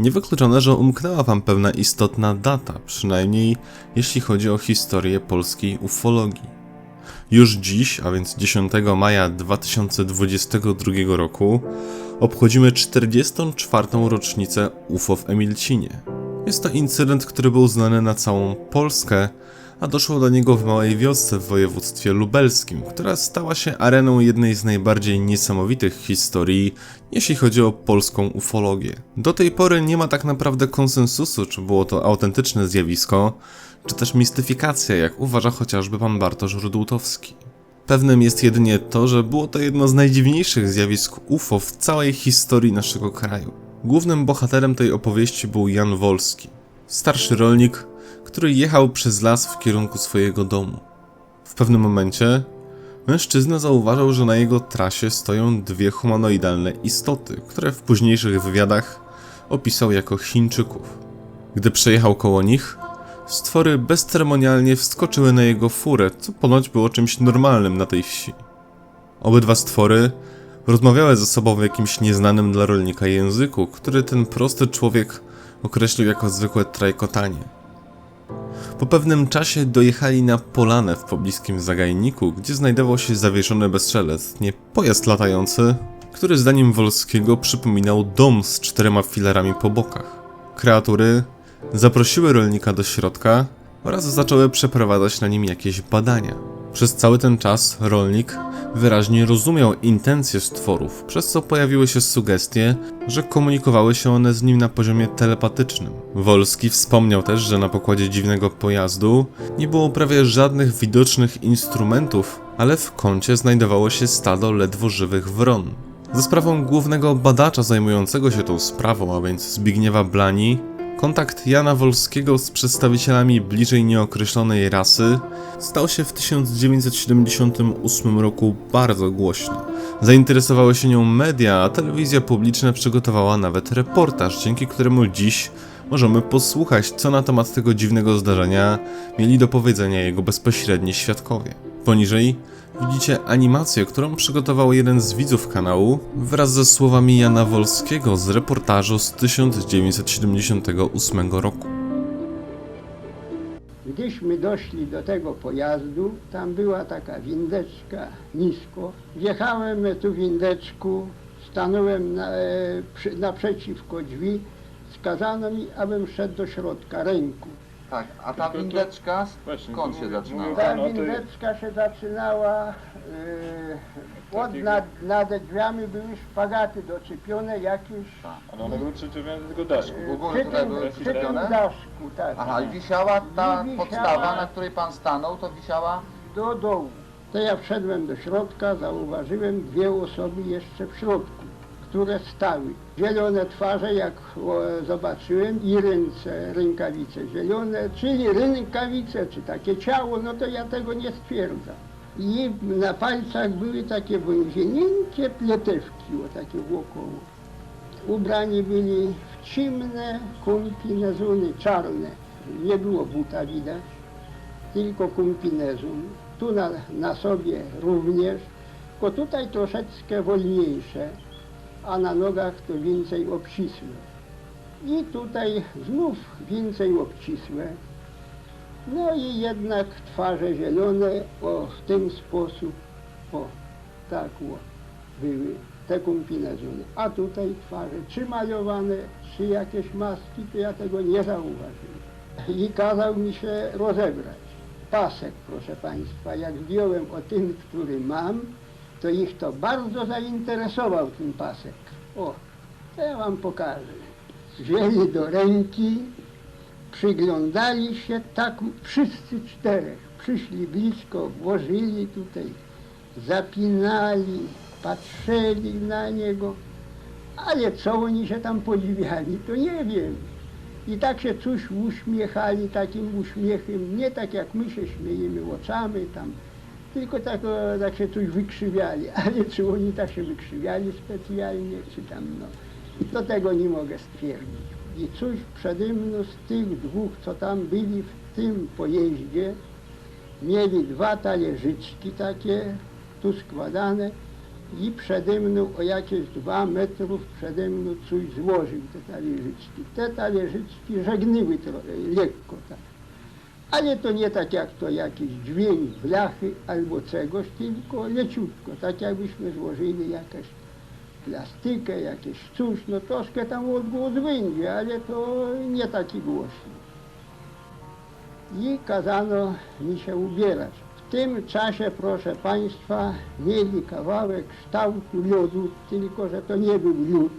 Niewykluczone, że umknęła wam pewna istotna data, przynajmniej jeśli chodzi o historię polskiej ufologii. Już dziś, a więc 10 maja 2022 roku, obchodzimy 44. rocznicę UFO w Emilcinie. Jest to incydent, który był znany na całą Polskę, a doszło do niego w małej wiosce w województwie lubelskim, która stała się areną jednej z najbardziej niesamowitych historii, jeśli chodzi o polską ufologię. Do tej pory nie ma tak naprawdę konsensusu, czy było to autentyczne zjawisko, czy też mistyfikacja, jak uważa chociażby pan Bartosz Rudłutowski. Pewnym jest jedynie to, że było to jedno z najdziwniejszych zjawisk UFO w całej historii naszego kraju. Głównym bohaterem tej opowieści był Jan Wolski, starszy rolnik, który jechał przez las w kierunku swojego domu. W pewnym momencie mężczyzna zauważył, że na jego trasie stoją dwie humanoidalne istoty, które w późniejszych wywiadach opisał jako Chińczyków. Gdy przejechał koło nich, stwory bezceremonialnie wskoczyły na jego furę, co ponoć było czymś normalnym na tej wsi. Obydwa stwory rozmawiały ze sobą w jakimś nieznanym dla rolnika języku, który ten prosty człowiek określił jako zwykłe trajkotanie. Po pewnym czasie dojechali na polanę w pobliskim zagajniku, gdzie znajdował się zawieszony bezszelestnie pojazd latający, który zdaniem Wolskiego przypominał dom z czterema filarami po bokach. Kreatury zaprosiły rolnika do środka oraz zaczęły przeprowadzać na nim jakieś badania. Przez cały ten czas rolnik wyraźnie rozumiał intencje stworów, przez co pojawiły się sugestie, że komunikowały się one z nim na poziomie telepatycznym. Wolski wspomniał też, że na pokładzie dziwnego pojazdu nie było prawie żadnych widocznych instrumentów, ale w kącie znajdowało się stado ledwo żywych wron. Za sprawą głównego badacza zajmującego się tą sprawą, a więc Zbigniewa Blani, Kontakt Jana Wolskiego z przedstawicielami bliżej nieokreślonej rasy stał się w 1978 roku bardzo głośny. Zainteresowały się nią media, a telewizja publiczna przygotowała nawet reportaż, dzięki któremu dziś możemy posłuchać, co na temat tego dziwnego zdarzenia mieli do powiedzenia jego bezpośredni świadkowie. Poniżej widzicie animację, którą przygotował jeden z widzów kanału wraz ze słowami Jana Wolskiego z reportażu z 1978 roku. Gdyśmy doszli do tego pojazdu, tam była taka windeczka nisko. Wjechałem tu windeczku, stanąłem na, e, przy, naprzeciwko drzwi. Skazano mi, abym szedł do środka ręku. Tak, a ta Tylko windeczka Właśnie, skąd się zaczynała? Ta windeczka się zaczynała, pod Takiego- nad, nad drzwiami były szpagaty doczepione jakieś Ale one były przyczepione do tego daszku. U góry przy tutaj tym, były przy tym przyczepione? daszku, tak. Aha, i wisiała ta wisiała- podstawa, na której pan stanął, to wisiała... do dołu. To ja wszedłem do środka, zauważyłem dwie osoby jeszcze w środku, które stały. Zielone twarze, jak zobaczyłem, i ręce, rękawice zielone, czyli rękawice, czy takie ciało, no to ja tego nie stwierdzam. I na palcach były takie wązienięcie pletewki, o takie wokoło. Ubrani byli w ciemne kombinezuny czarne. Nie było buta widać tylko kumpinezum. Tu na, na sobie również, tylko tutaj troszeczkę wolniejsze, a na nogach to więcej obcisłe. I tutaj znów więcej obcisłe. No i jednak twarze zielone, o w ten sposób, o tak o, były te kumpinezuny. A tutaj twarze czy malowane, czy jakieś maski, to ja tego nie zauważyłem. I kazał mi się rozebrać. Pasek, proszę Państwa, jak zdjąłem o tym, który mam, to ich to bardzo zainteresował ten pasek. O, to ja Wam pokażę. Wzięli do ręki, przyglądali się tak wszyscy czterech. Przyszli blisko, włożyli tutaj, zapinali, patrzyli na niego. Ale co oni się tam podziwiali, to nie wiem. I tak się coś uśmiechali takim uśmiechem, nie tak jak my się śmiejemy oczami tam, tylko tak, o, tak się coś wykrzywiali. Ale czy oni tak się wykrzywiali specjalnie, czy tam no, to tego nie mogę stwierdzić. I coś przede mną z tych dwóch, co tam byli w tym pojeździe, mieli dwa talerzyczki takie, tu składane i przede mną o jakieś dwa metrów przede mną coś złożył te talerzyczki. Te talerzyczki żegnyły lekko tak. Ale to nie tak jak to jakiś dźwięk blachy albo czegoś, tylko leciutko, tak jakbyśmy złożyli jakąś plastykę, jakieś coś, no troszkę tam odgłos będzie, ale to nie taki głośny. I kazano mi się ubierać. W tym czasie, proszę Państwa, mieli kawałek kształtu lodu, tylko że to nie był lód.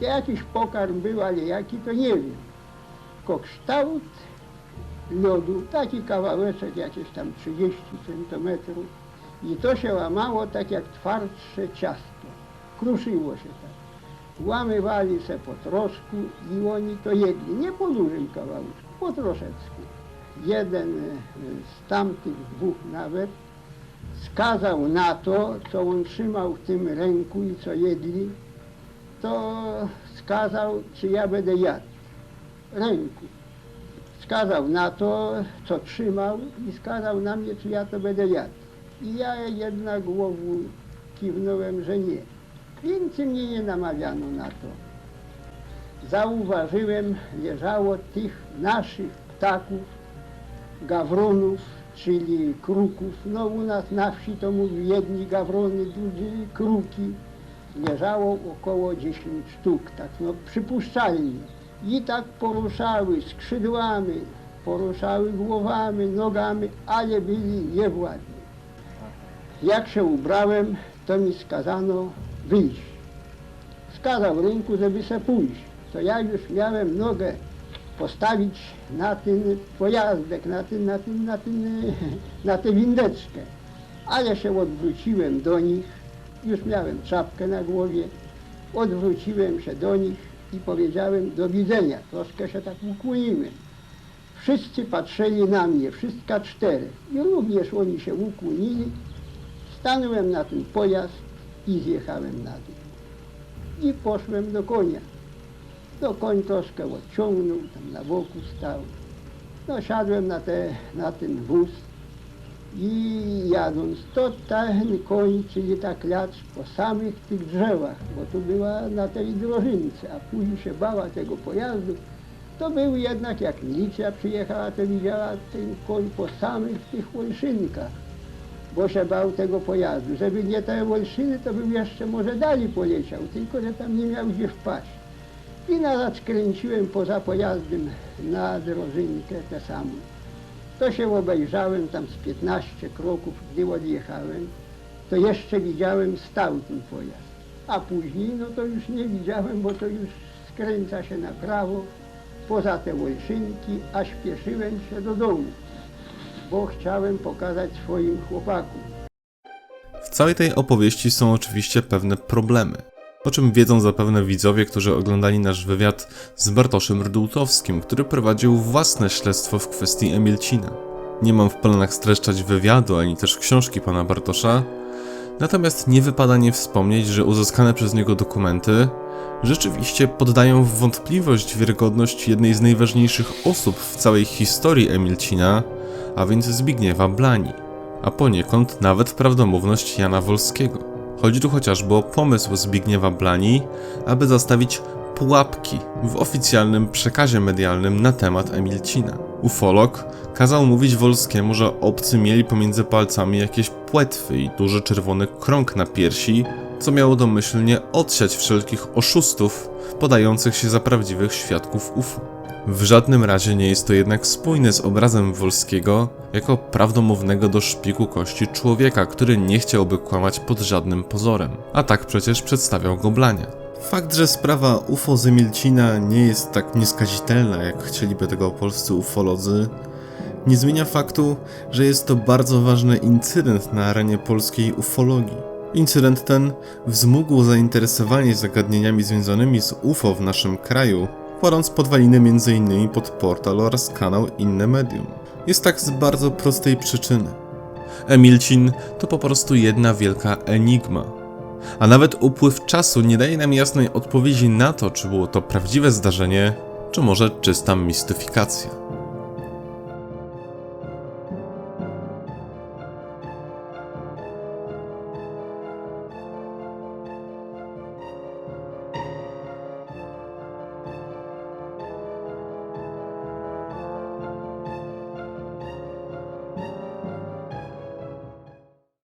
Jakiś pokarm był, ale jaki to nie wiem. Tylko kształt lodu, taki kawałeczek jakieś tam 30 centymetrów i to się łamało tak jak twardsze ciasto. Kruszyło się tak. Łamywali se po troszku i oni to jedli, nie po dużym kawałeczku, po troszeczku. Jeden e, z tamtych dwóch nawet skazał na to, co on trzymał w tym ręku i co jedli, to skazał, czy ja będę jadł ręku skazał na to, co trzymał i skazał na mnie, czy ja to będę jadł. I ja jednak głową kiwnąłem, że nie. Więcej mnie nie namawiano na to. Zauważyłem, leżało tych naszych ptaków, gawronów, czyli kruków. No u nas na wsi to mówi jedni gawrony, drudzy kruki. Leżało około 10 sztuk, tak no przypuszczalnie. I tak poruszały skrzydłami, poruszały głowami, nogami, ale byli niewładni. Jak się ubrałem, to mi skazano wyjść. Skazał rynku, żeby se pójść. To ja już miałem nogę postawić na ten pojazdek, na ten, na ten, na ten, na tę windeczkę. Ale się odwróciłem do nich, już miałem czapkę na głowie, odwróciłem się do nich i powiedziałem do widzenia. Troszkę się tak ukłoniłem. Wszyscy patrzyli na mnie, wszystka cztery. I również oni się ukłonili. Stanąłem na ten pojazd i zjechałem na dół. I poszłem do konia. No koń troszkę odciągnął, tam na boku stał. No siadłem na, te, na ten wóz i jadąc, to ten koń, czyli ta klacz po samych tych drzewach, bo tu była na tej drożynce, a później się bała tego pojazdu, to był jednak, jak milicja przyjechała, to widziała ten koń po samych tych olszynkach, bo się bał tego pojazdu. Żeby nie te olszyny, to był jeszcze może dalej poleciał, tylko że tam nie miał gdzie wpaść. I nazad skręciłem poza pojazdem na drożynkę tę samą. To się obejrzałem tam z 15 kroków, gdy odjechałem, to jeszcze widziałem stał ten pojazd. A później, no to już nie widziałem, bo to już skręca się na prawo, poza te olszynki, a śpieszyłem się do domu, bo chciałem pokazać swoim chłopakom. W całej tej opowieści są oczywiście pewne problemy. O czym wiedzą zapewne widzowie, którzy oglądali nasz wywiad z Bartoszem Rdułtowskim, który prowadził własne śledztwo w kwestii Emilcina. Nie mam w planach streszczać wywiadu ani też książki pana Bartosza, natomiast nie wypada nie wspomnieć, że uzyskane przez niego dokumenty rzeczywiście poddają w wątpliwość wiarygodność jednej z najważniejszych osób w całej historii Emilcina, a więc Zbigniewa Blani, a poniekąd nawet prawdomówność Jana Wolskiego. Chodzi tu chociażby o pomysł Zbigniewa Blani, aby zastawić pułapki w oficjalnym przekazie medialnym na temat Emilcina. Ufolog kazał mówić Wolskiemu, że obcy mieli pomiędzy palcami jakieś płetwy i duży czerwony krąg na piersi, co miało domyślnie odsiać wszelkich oszustów podających się za prawdziwych świadków UFO. W żadnym razie nie jest to jednak spójne z obrazem Wolskiego jako prawdomównego do szpiku kości człowieka, który nie chciałby kłamać pod żadnym pozorem. A tak przecież przedstawiał go Blania. Fakt, że sprawa UFO z Emilcina nie jest tak nieskazitelna, jak chcieliby tego polscy ufolodzy, nie zmienia faktu, że jest to bardzo ważny incydent na arenie polskiej ufologii. Incydent ten wzmógł zainteresowanie zagadnieniami związanymi z UFO w naszym kraju, kładąc podwaliny m.in. pod portal oraz kanał Inne Medium. Jest tak z bardzo prostej przyczyny. Emilcin to po prostu jedna wielka enigma. A nawet upływ czasu nie daje nam jasnej odpowiedzi na to, czy było to prawdziwe zdarzenie, czy może czysta mistyfikacja.